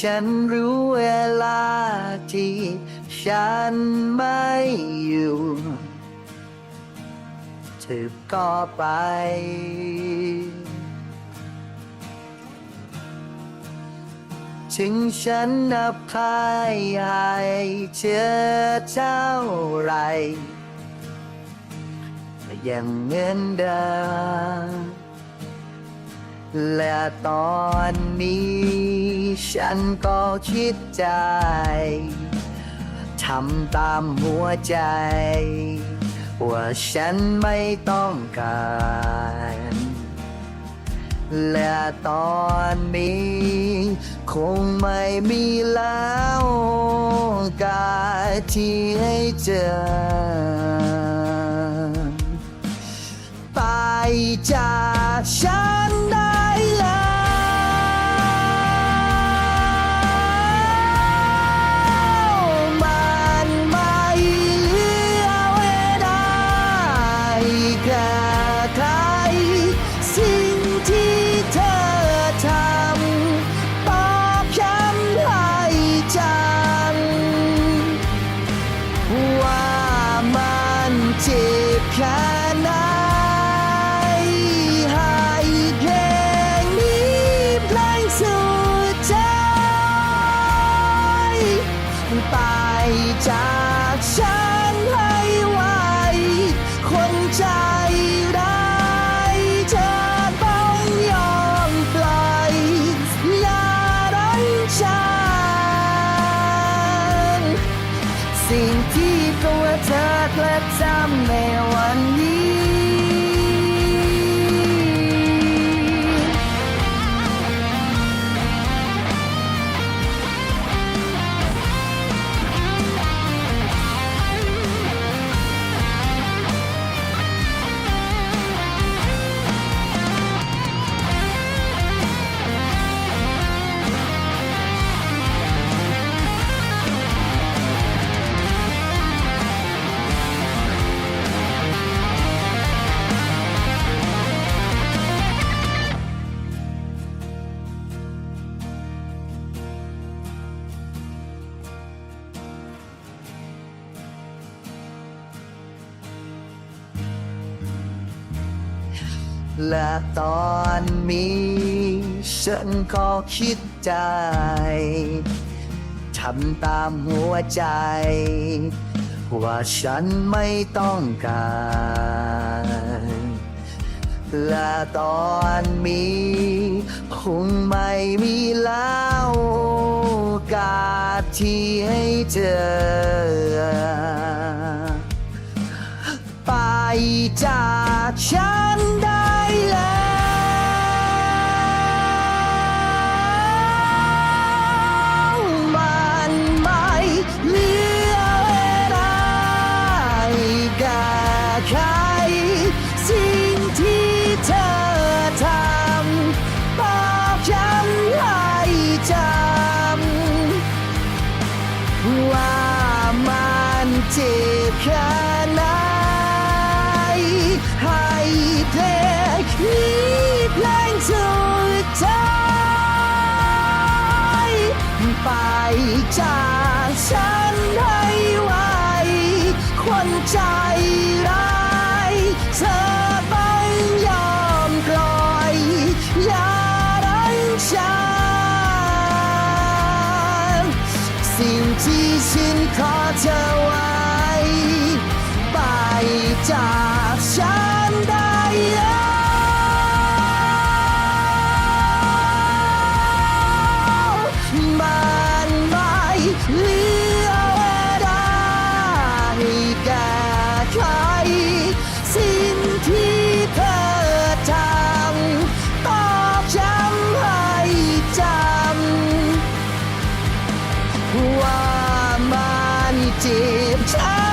ฉันรู้เวลาที่ฉันไม่อยู่เธอก็ไป ถึงฉันอภัยให้เธอเท่าไหรก็ยังเหมือนเดิมและตอนนี้ ฉันก็คิดใจ ทำตามหัวใจ ว่าฉันไม่ต้องการ และตอนนี้ คงไม่มีแล้วกาที่ให้เจอไปจากฉัน จ็ และตอนนี้ฉันก็คิดใจทำตามหัวใจ ว่าฉันไม่ต้องการ และตอนนี้คงไม่มีแล้วโอกาสที่ให้เจอ ไปจากฉัน เพลงนี้เพลงสุดท้ายไปจากฉันให้ไวคนใจร้ายเธอต้องยอมปล่อยอย่ารั้งฉันสิ่งที่ฉันขอเธอ ว่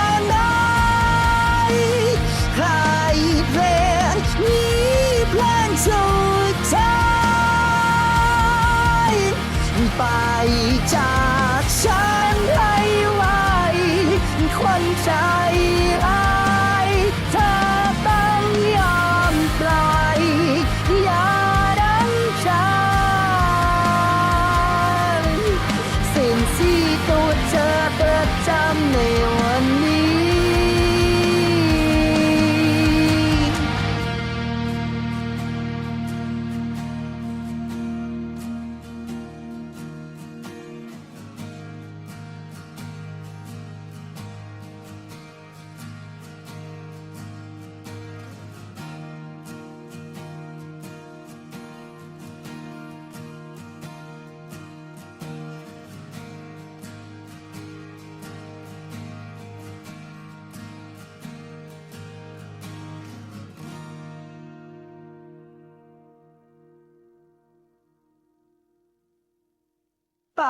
ไป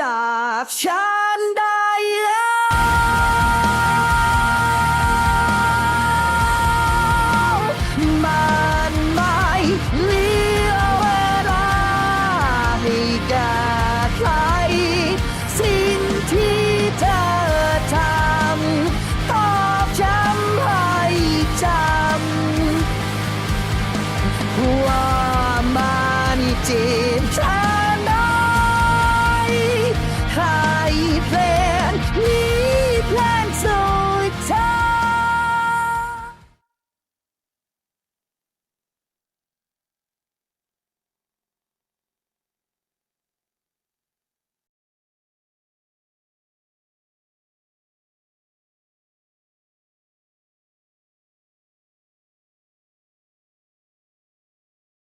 จากฉันได้แล้ว